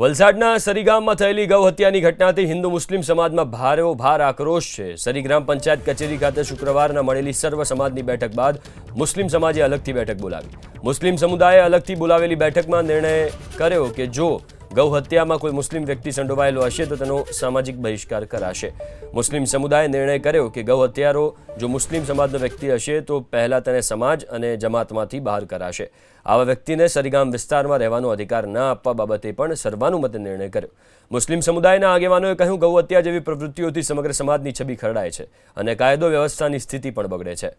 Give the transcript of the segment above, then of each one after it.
વલસાડના સરીગામમાં થયેલી ગૌ હત્યાની ઘટનાથી હિન્દુ મુસ્લિમ સમાજમાં ભારેઓ ભાર આક્રોશ છે. સરી ગ્રામ પંચાયત કચેરી ખાતે શુક્રવારના મળેલી સર્વ સમાજની બેઠક બાદ મુસ્લિમ સમાજે અલગથી બેઠક બોલાવી. મુસ્લિમ સમુદાયે અલગથી બોલાવેલી બેઠકમાં નિર્ણય કર્યો કે જો ગૌ હત્યામાં કોઈ મુસ્લિમ વ્યક્તિ સંડોવાયેલો હશે તો તેનો સામાજિક બહિષ્કાર કરાશે. મુસ્લિમ સમુદાયે નિર્ણય કર્યો કે ગૌ હત્યારો જો મુસ્લિમ સમાજનો વ્યક્તિ હશે તો પહેલાં તેને સમાજ અને જમાતમાંથી બહાર કરાશે. આવા વ્યક્તિને સરીગામ વિસ્તારમાં રહેવાનો અધિકાર ન આપવા બાબતે પણ સર્વાનુમતે નિર્ણય કર્યો. મુસ્લિમ સમુદાયના આગેવાનોએ કહ્યું ગૌ હત્યા જેવી પ્રવૃત્તિઓથી સમગ્ર સમાજની છબી ખરડાય છે અને કાયદો વ્યવસ્થાની સ્થિતિ પણ બગડે છે.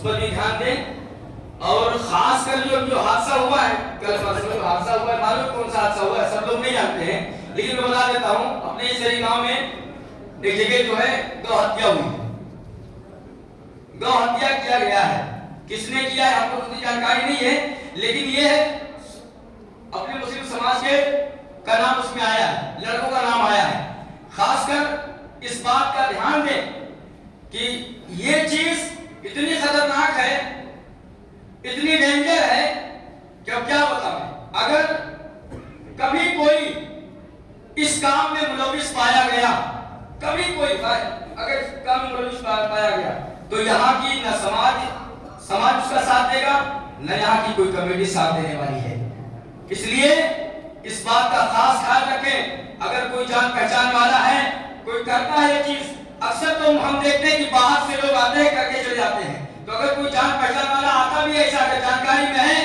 उस पर भी ध्यान दें और खास कर जो जो हादसा हुआ है, कल परसों जो हादसा हुआ है, मालूम कौन सा हादसा हुआ है? सब लोग नहीं जानते हैं, लेकिन मैं बता देता हूँ, अपने शहरी गाँव में एक जगह जो है गौ हत्या हुई। गौ हत्या किया गया है। किसने किया है, हमको तो जानकारी नहीं है, लेकिन ये है, अपने मुस्लिम समाज के, का नाम उसमें आया है, लड़कों का नाम आया है। खासकर इस बात का ध्यान दें कि ये चीज़ इतनी खतरनाक है इतनी डेंजर है कि अब क्या बताऊँ अगर कभी कोई इस काम में मुलविस पाया गया। कभी कोई अगर काम में मुलविस पाया गया तो यहाँ की न समाज समाज उसका साथ देगा, न यहाँ की कोई कमेटी साथ देने वाली है। इसलिए इस बात का खास ख्याल रखें, अगर कोई जान पहचान वाला है, कोई करता है चीज़, अक्सर तो हम देखते हैं कि बाहर से लोग आते हैं, करके चले जाते हैं। तो अगर कोई जान पहचान वाला आता भी ऐसा अगर जानकारी में है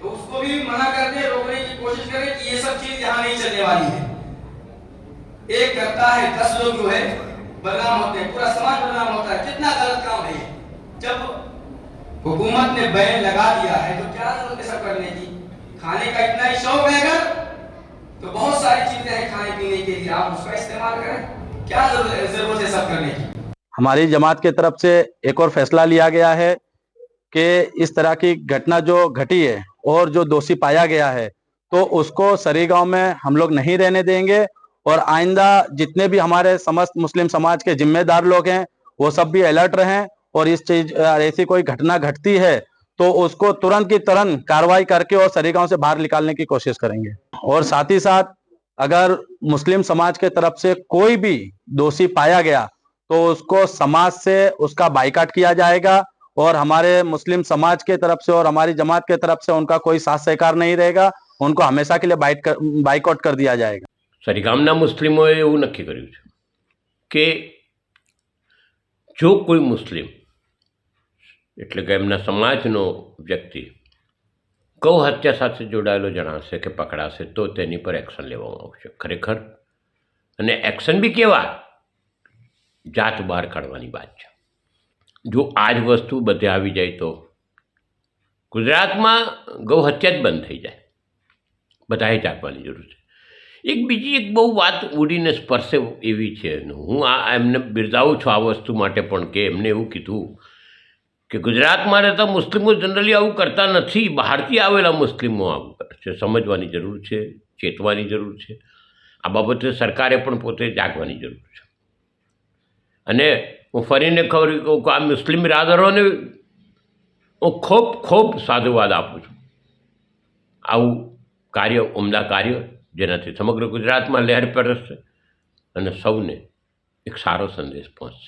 तो उसको भी मना कर दे रोकने की कोशिश करें कि ये सब चीज़ यहाँ नहीं चलने वाली है। एक करता है, दस लोग जो है, बदनाम होते हैं। पूरा समाज बदनाम होता है। कितना गलत काम है जब हुकूमत ने बैन लगा दिया है तो क्या ज़रूरत है सब करने की? खाने का इतना ही शौक है अगर तो बहुत सारी चीज़ें हैं खाने पीने के लिए। आप उसका इस्तेमाल करें। क्या ज़रूरत है सब करने की? हमारी जमात के तरफ़ से एक और फैसला लिया गया है कि इस तरह की घटना जो घटी है और जो दोषी पाया गया है तो उसको सरी गाँव में हम लोग नहीं रहने देंगे। और आइंदा जितने भी हमारे समस्त मुस्लिम समाज के जिम्मेदार लोग हैं वो सब भी अलर्ट रहें और इस चीज़ ऐसी कोई घटना घटती है तो उसको तुरंत की तुरंत कार्रवाई करके और सरी से बाहर निकालने की कोशिश करेंगे। और साथ ही साथ अगर मुस्लिम समाज के तरफ़ से कोई भी दोषी पाया गया तो उसको समाज से उसका बाइकाट किया जाएगा और हमारे मुस्लिम समाज के तरफ़ से और हमारी जमात के तरफ़ से उनका कोई साथ सहकार नहीं रहेगा उनको हमेशा के लिए बाइट कर, बाइकआउट कर दिया जाएगा। સરીગામના મુસ્લિમોએ એવું નક્કી કર્યું છે કે જો કોઈ મુસ્લિમ, એટલે કે એમના સમાજનો વ્યક્તિ ગૌ હત્યા સાથે જોડાયેલો જણાશે કે પકડાશે, તો તેની પર એક્શન લેવામાં આવશે. ખરેખર? અને એક્શન બી કેવા? જાત બહાર કાઢવાની વાત છે. જો આ જ વસ્તુ બધે આવી જાય તો ગુજરાતમાં ગૌ હત્યા જ બંધ થઈ જાય. બધાએ જાગવાની જરૂર છે. એક બીજી એક બહુ વાત ઉડીને સ્પર્શે એવી છે હું આ એમને બિરદાવું છું આ વસ્તુ માટે પણ કે એમને એવું કીધું કે ગુજરાતમાં રહેતા મુસ્લિમો જનરલી આવું કરતા નથી. બહારથી આવેલા મુસ્લિમો આવું કરે છે. સમજવાની જરૂર છે, ચેતવાની જરૂર છે. આ બાબતે સરકારે પણ પોતે જાગવાની જરૂર છે. અને હું ફરીને ખબર કહું કે આ મુસ્લિમ બિરાદરોને હું ખૂબ ખૂબ સાધુવાદ આપું છું. આવું કાર્ય, ઉમદા કાર્ય જેનાથી સમગ્ર ગુજરાતમાં લહેર પરસશે અને સૌને એક સારો સંદેશ પહોંચશે.